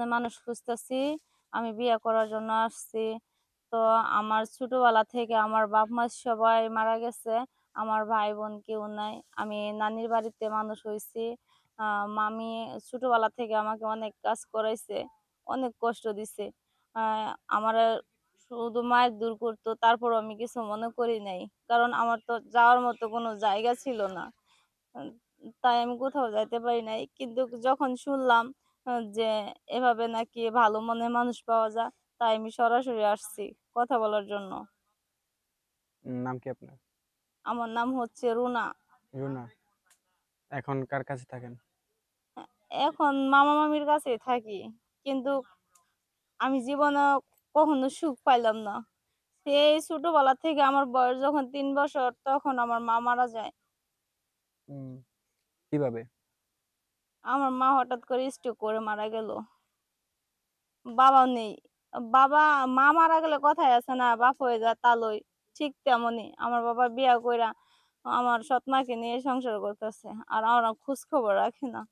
মনে মানুষ খুঁজতেছি, আমি বিয়ে করার জন্য আসছি। তো আমার ছোটবেলা থেকে আমার বাপ মা সবাই মারা গেছে, আমার ভাই বোন কেউ নাই। আমি নানির বাড়িতে মানুষ হয়েছি মামি ছোটবেলা থেকে আমাকে অনেক কাজ করাইছে, অনেক কষ্ট দিছে। আমার শুধু মায়ের দূর করতো তারপর আমি কিছু মনে করি নাই। কারণ আমার তো যাওয়ার মতো কোনো জায়গা ছিল না। তাই আমি কোথাও যাইতে পারি নাই। কিন্তু যখন শুনলাম যে এভাবে নাকি ভালো মনে মানুষ পাওয়া যায় তাই আমি সরাসরি আসছি কথা বলার জন্য। নাম কি আপনার? আমার নাম হচ্ছে রুনা। রুনা এখন কার কাছে থাকেন? এখন মামা মামির কাছে থাকি কিন্তু আমি জীবনে কখনো সুখ পাইলাম না। সেই ছোটবেলা থেকে আমার বয়স যখন তিন বছর তখন আমার মা মারা যায়। কীভাবে? আমার মা হঠাৎ করে স্ট্রোক করে মারা গেল। বাবাও নেই। বাবা, মা মারা গেলে কথাই আছে না, বাপ হয়ে যায় তালই ঠিক তেমনই। আমার বাবা বিয়া কইরা আমার সৎ মাকে নিয়ে সংসার করতেছে, আর আমরা খোঁজ খবর রাখি না।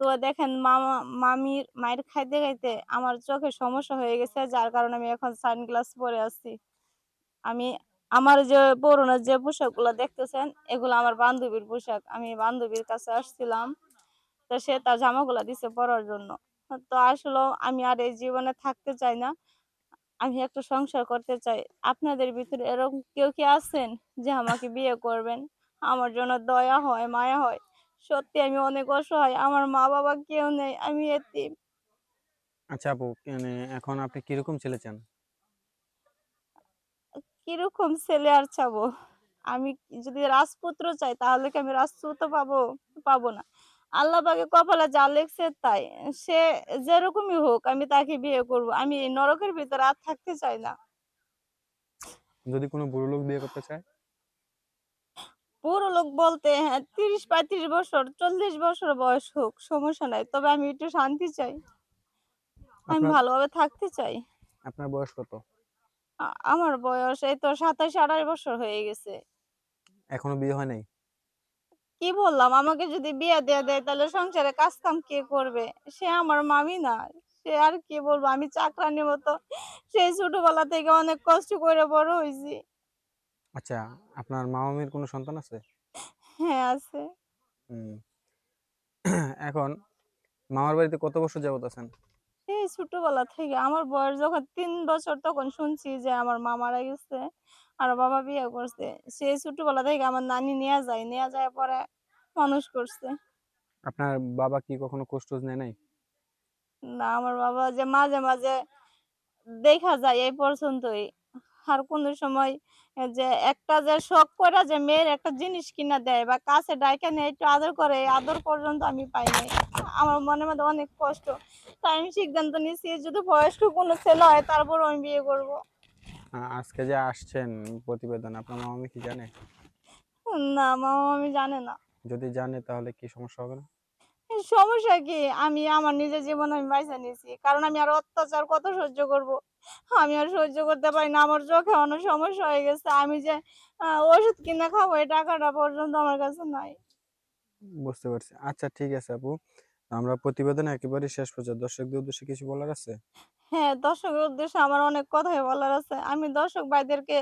তো দেখেন, মামা, মামির মায়ের খাইতে খাইতে আমার চোখে সমস্যা হয়ে গেছে, যার কারণে আমি এখন সানগ্লাস পরে আছি। আমি আমার যে পুরোনো যে পোশাকগুলো দেখতেছেন, এগুলো আমার বান্ধবীর পোশাক। আমি বান্ধবীর কাছে আসছিলাম। তো সে তার জামাগুলা দিছে পরার জন্য। তো আসলে আমি আর এই জীবনে থাকতে চাই না। আমি একটা সংসার করতে চাই। আপনাদের ভিতরে এরকম কেউ কি আছেন যে আমাকে বিয়ে করবেন? আমার জন্য দয়া হয় মায়া হয়। সত্যি আমি অনেক অসহায়। আমার মা বাবা কেউ নেই। আমি এতিম। আচ্ছা আপু মানে এখন আপনি কীরকম ছেলে চান? কীরকম ছেলে আর চাবো? আমি যদি রাজপুত্র চাই তাহলে কি আমি রাজপুত্র পাবো? পাবো না। আল্লাহ পাকে কপালে যা লেখছে তাই। সে যেরকমই হোক আমি তাকে বিয়ে করব। আমি এই নরকের ভিতরে আর থাকতে চাই না। যদি কোনো বুড়ো লোক বিয়ে করতে চায়? পুরো লোক বলতে হ্যাঁ তিরিশ পঁয়ত্রিশ বছর চল্লিশ বছর বয়স হোক সমস্যা নাই। তবে আমি একটু শান্তি চাই। আমি ভালোভাবে থাকতে চাই। আপনার বয়স কত? আমার বয়স এই তো সাতাশ আঠাশ বছর হয়ে গেছে। এখনও বিয়ে হয় নাই? কি বললাম? আমাকে যদি বিয়ে দিয়ে দেয় তাহলে সংসারে কাজ কাম কে করবে? সে আমার মামি না। সে আর কি বলব? আমি চাকরানির মতো সেই ছোটবেলা থেকে অনেক কষ্ট করে বড় হয়েছি আচ্ছা আপনার মা মামির কোনো সন্তান আছে? হ্যাঁ আছে। হুম। এখন মামার বাড়িতে কত বছর যাবত আছেন? ছোটবেলা থেকে আমার বয়স যখন তিন বছর তখন শুনছি যে আমার মা মারা গেছে আর বাবা বিয়ে করছে। সেই ছোটবেলা থেকে আমার নানি নিয়ে যায় নিয়ে যায় পরে মানুষ করছে। আপনার বাবা কি কখনো টোজ নেয় নাই? না আমার বাবা যে মাঝে মাঝে দেখা যায় এই পর্যন্তই। আর কোন সময় যে একটা যে শখ করে যে মেয়ের একটা জিনিস কিনা দেয় বা কাছে ডাইকা নিয়ে একটু আদর করে আদর পর্যন্ত আমি পাই নাই। আমার মনের মধ্যে অনেক কষ্ট। তাই আমি সিদ্ধান্ত নিয়েছি যদি বয়স্ক কোনো ছেলে হয় তারপর আমি বিয়ে করব। আজকে যে আসছেন প্রতিবেদন আপনার মা মামি কি জানে? না মামা আমি জানে না। যদি জানে তাহলে কি সমস্যা হবে না? সমস্যা কি? আমি আমার নিজের জীবন আমি বাইসা নিয়েছি কারণ আমি আর অত্যাচার কত সহ্য করব? আমি আর সহ্য করতে পারি না আমার চোখে অনেক সমস্যা হয়ে গেছে আমি যে ওষুধ কিনে খাব এই টাকাটা পর্যন্ত আমার কাছে নাই। বুঝতে পারছি। আচ্ছা ঠিক আছে আপু। আমরা প্রতিবেদন একেবারে শেষ পর্যন্ত দর্শকদের উদ্দেশ্যে কিছু বলার আছে? হ্যাঁ দর্শকের উদ্দেশ্যে আমার অনেক কথাই বলার আছে। আমি দর্শক ভাইদেরকে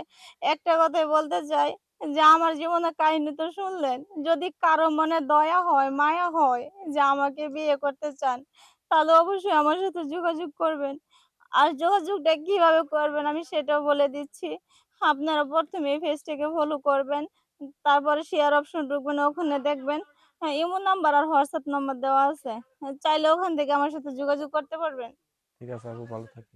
একটা কথাই বলতে চাই যে, আমার জীবনের কাহিনী তো শুনলেন। যদি কারও মনে দয়া হয়, মায়া হয় যে আমাকে বিয়ে করতে চান, তাহলে অবশ্যই আমার সাথে যোগাযোগ করবেন। আর যোগাযোগটা কীভাবে করবেন আমি সেটাও বলে দিচ্ছি। আপনারা প্রথমে পেজটাকে ফলো করবেন, তারপরে শেয়ার অপশন ঢুকবেন, ওখানে দেখবেন হ্যাঁ ইমো নাম্বার আর হোয়াটসঅ্যাপ নাম্বার দেওয়া আছে। চাইলে ওখান থেকে আমার সাথে যোগাযোগ করতে পারবেন। ঠিক আছে আপু, ভালো থাকবেন।